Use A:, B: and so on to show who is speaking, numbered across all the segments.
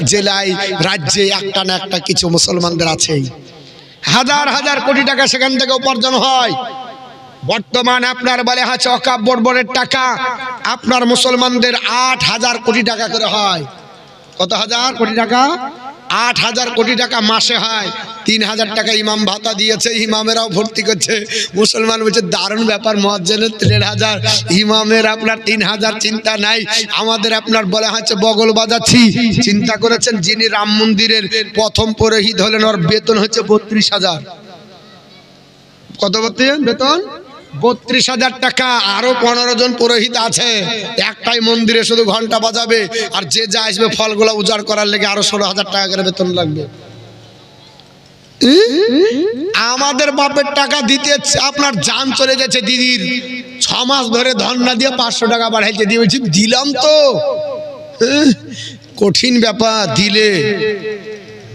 A: জেলায় রাজ্যে একটা না একটা কিছু মুসলমানদের আছে হাজার হাজার কোটি টাকা সেখান থেকে উপার্জন হয়। বর্তমান আপনার বলে হচ্ছে অকাপ বর্বরের টাকা আপনার মুসলমানদের আট হাজার কোটি টাকা করে হয়। কত হাজার? কোটি টাকা? আট হাজার কোটি টাকা মাসে হয়। তিন হাজার টাকা ইমাম ভাতা দিয়েছে, ইমামেরাও ভর্তি করছে। মুসলমান বলছে, দারুণ ব্যাপার মহাজনের দেড় হাজার। ইমামের আপনার তিন হাজার চিন্তা নাই। আমাদের আপনার বলা হচ্ছে বগল বাজাচ্ছি। চিন্তা করেছেন যিনি রাম মন্দিরের প্রথম পুরোহিত হলেন, ওর বেতন হচ্ছে বত্রিশ হাজার কত বলতেন বেতন? বত্রিশ হাজার টাকা। আরও পনেরো জন পুরোহিত আছে। একটাই মন্দিরে শুধু ঘণ্টা বাজাবে। আর যে যা আসবে, ফলগুলো উজাড় করার লেগে আরও ষোলো হাজার টাকা করে বেতন লাগবে? আমাদের বাপের টাকা দিতে আপনার জান চলে যাচ্ছে দিদির। ছ মাস ধরে ধর্না দিয়ে পাঁচশো টাকা বাড়াইছে, দিয়ে বলছি, দিলাম তো। কঠিন ব্যাপার, দিলে।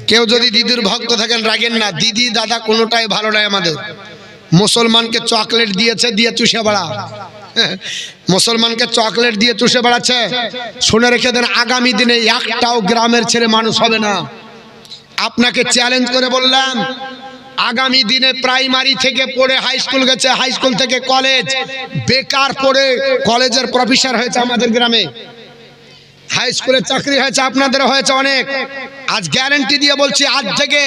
A: কেউ যদি দিদির ভক্ত থাকেন, রাগেন না। দিদি, দাদা কোনোটাই ভালো নয় আমাদের। মুসলমানকে চকলেট দিয়েছে, দিয়ে চুষে বেড়া। মুসলমানকে চকলেট দিয়ে চুষে বেড়াচ্ছে। শুনে রেখে দেন, আগামী দিনে একটাও গ্রামের ছেলে মানুষ হবে না। আপনাকে চ্যালেঞ্জ করে বললাম, আগামী দিনে প্রাইমারি থেকে পড়ে হাই স্কুল গেছে হাই স্কুল থেকে কলেজ বেকার পড়ে কলেজের প্রফেসর হয়েছে আমাদের গ্রামে। হাই স্কুলে চাকরি হয়েছে, আপনাদের হয়েছে অনেক। আজ গ্যারেন্টি দিয়ে বলছি, আজ থেকে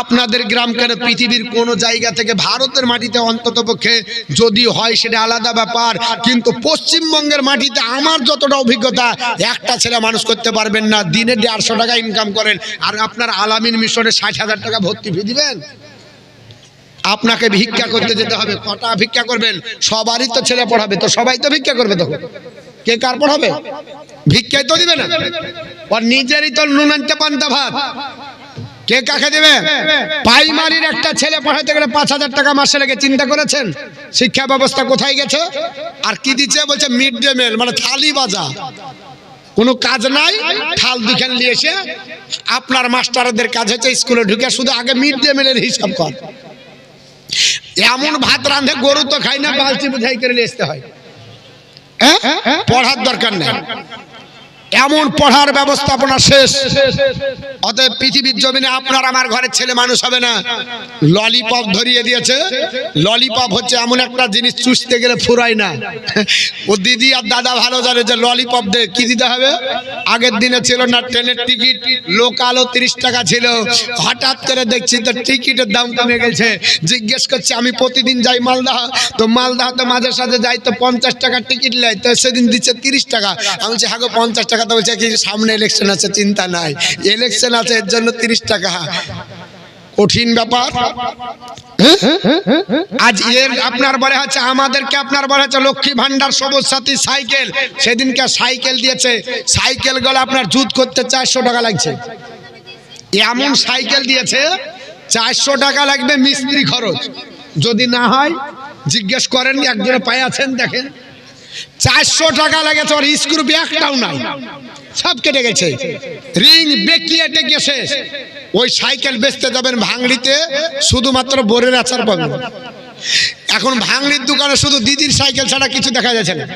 A: আপনাদের গ্রাম কেন পৃথিবীর কোন জায়গা থেকে ভারতের মাটিতে অন্তত পক্ষে যদি হয় সেটা আলাদা ব্যাপার। কিন্তু পশ্চিমবঙ্গের মাটিতে আমার যতটা অভিজ্ঞতা, একটা ছেলে মানুষ করতে পারবেন না, দিনে দেড়শো টাকা ইনকাম করেন। আর আপনার আলামিন মিশনে ষাট হাজার টাকা ভর্তি ফি দিবেন? আপনাকে ভিক্ষা করতে যেতে হবে, কটা ভিক্ষা করবেন? সবারই তো ছেলে পড়াবে, তো সবাই তো ভিক্ষা করবে তখন। কে কার পড়াবে ভিক্ষাই তো দিবে না। ওর নিজেরই তো নুন আনতে পান্তা ভাত। কে কাকে দেবে? প্রাইমারির একটা ছেলে পড়াইতে গেলে পাঁচ হাজার টাকা মাসে লেগে চিন্তা করেছেন? শিক্ষা ব্যবস্থা কোথায় গেছে? আর কি দিচ্ছে? বলছে, মিড ডে মিল মানে থালি বাজা। কোনো কাজ নাই? থাল দুখান নিয়ে এসে আপনার মাস্টারদের কাজ হচ্ছে স্কুলে ঢুকে শুধু আগে মিড ডে মিলের হিসাব কর। এমন ভাত রাঁধে, গরু তো খাই না, বালতি বোঝাই করে নিয়ে আসতে হয় হ্যাঁ? পড়ার দরকার নেই। এমন পড়ার ব্যবস্থাপনা শেষ। অতএব পৃথিবীর জমিনে আপনার আমার ঘরের ছেলে মানুষ হবে না। ললিপপ ধরিয়ে দিয়েছে। ললিপপ হচ্ছে এমন একটা জিনিস চুষতে গেলে ফুরায় না। ও দিদি আর দাদা ভালো জানে যে ললিপপ দে, কি দিতে হবে? আগের দিনে ছিল না ট্রেনের টিকিট লোকালও তিরিশ টাকা ছিল। হঠাৎ করে দেখছি তো টিকিটের দাম কমে গেছে। জিজ্ঞেস করছি, আমি প্রতিদিন যাই মালদা? তো মালদা তো মাঝে সাথে যাই, তো পঞ্চাশ টাকা টিকিট নেয়, তো সেদিন দিচ্ছে তিরিশ টাকা। আমি বলছি হ্যাঁ গো, পঞ্চাশ টাকা তো বলছে কি সামনে ইলেকশন আছে, চিন্তা নাই। ইলেকশন আছে, এর জন্য তিরিশ টাকা। কঠিন ব্যাপার। আজ এর আপনার বলে হচ্ছে, আমাদেরকে আপনার বলে হচ্ছে, লক্ষ্মী ভান্ডার সবুজ সাথী সাইকেল। সেদিনকে সাইকেল দিয়েছে। সাইকেলগুলো আপনার জুত করতে চারশো টাকা লাগছে। এমন সাইকেল দিয়েছে, চারশো টাকা লাগবে মিস্ত্রি খরচ। যদি না হয়, জিজ্ঞেস করেন একজনে পায়ে আছেন, দেখেন। চারশো টাকা লাগে ওর স্ক্রু একটাও নাই। সব কেটে গেছে। রিং বেঁকিয়ে টেকে শেষ ওই সাইকেল বেচতে যাবেন ভাঙড়িতে, শুধুমাত্র বোরের আচার পাবেন এখন ভাঙড়ির দোকানে শুধু দিদির সাইকেল ছাড়া কিছু দেখা যাচ্ছে না।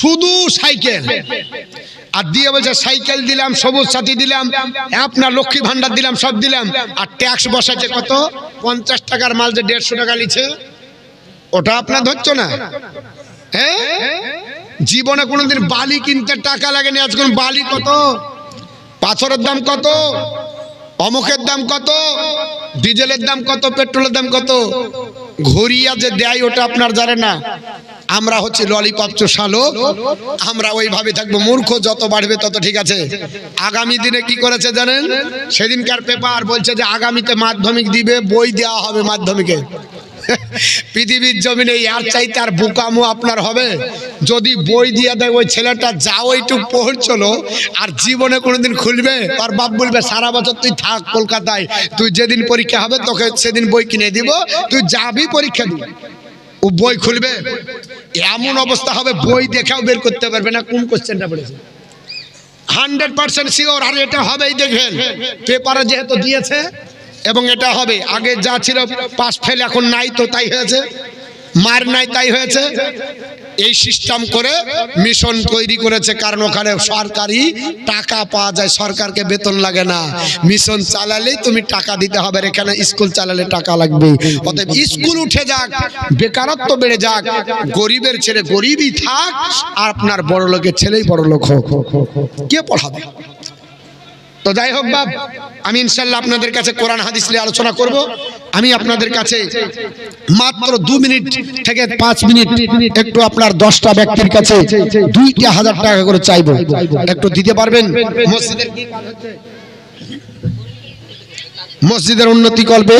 A: শুধু সাইকেল। আর দিয়ে বলছে, সাইকেল দিলাম, সবুজ সাথী দিলাম, আপনার লক্ষ্মী ভান্ডার দিলাম, সব দিলাম। আর ট্যাক্স বসাচ্ছে কত? পঞ্চাশ টাকার মাল যে দেড়শো টাকা নিচ্ছে, ওটা আপনার ধরছো না? হ্যাঁ জীবনে কোনোদিন বালি কিনতে টাকা লাগেনি। আজকাল বালি কত? পাথরের দাম কত? অমুকের দাম কত? ডিজেলের দাম কত? পেট্রোলের দাম কত? ঘুরিয়া যে দেয়, ওটা আপনার জানে না। আমরা হচ্ছে ললিপপ চোষালো। আমরা ওইভাবে থাকব মূর্খ, যত বাড়বে তত ঠিক আছে। আগামী দিনে কি করেছে জানেন? সেদিনকার পেপার বলছে যে, আগামীতে মাধ্যমিক দিবে, বই দেওয়া হবে মাধ্যমিকে। পৃথিবীর জমিনে আর চাইতে আর বোকামো আপনার হবে? যদি বই দিয়ে দেয়, ওই ছেলেটা যাও এইটুক পড়ছিল আর জীবনে কোনোদিন খুলবে? আর বাপ বলবে, সারা বছর তুই থাক কলকাতায়। তুই যেদিন পরীক্ষা হবে, তোকে সেদিন বই কিনে দিব। তুই যাবি পরীক্ষা দিবি ও বই খুলবে? এমন অবস্থা হবে, বই দেখেও বের করতে পারবে না। কোন কোশ্চেনটা পড়েছে হান্ড্রেড পার্সেন্ট শিওর, আর এটা হবেই দেখেন। পেপারে যেহেতু দিয়েছে এবং এটা হবে। আগে যা ছিল পাস ফেল এখন নাই তো তাই হয়েছে। মার নাই তাই হয়েছে। এই সিস্টেম করে মিশন তৈরি করেছে কারণ ওখানে সরকারি টাকা পাওয়া যায়, সরকারকে বেতন লাগে না। মিশন চালালেই তুমি টাকা দিতে হবে এখানে স্কুল চালালে টাকা লাগবে। অতএব স্কুল উঠে যাক, বেকারত্ব বেড়ে যাক, গরিবের ছেলে গরিবই থাক, আর আপনার বড় লোকের ছেলেই বড় লোক হোক। কে পড়াবে? তো যাই হোক বাপ, আমি ইনশাল্লাহ আপনাদের কাছে কোরআন হাদিস নিয়ে আলোচনা করব। আমি আপনাদের কাছে মাত্র দু মিনিট থেকে পাঁচ মিনিট একটু আপনার দশটা ব্যক্তির কাছে দুইটা হাজার টাকা করে চাইব। একটু দিতে পারবেন? মসজিদের মসজিদের উন্নতি করবে।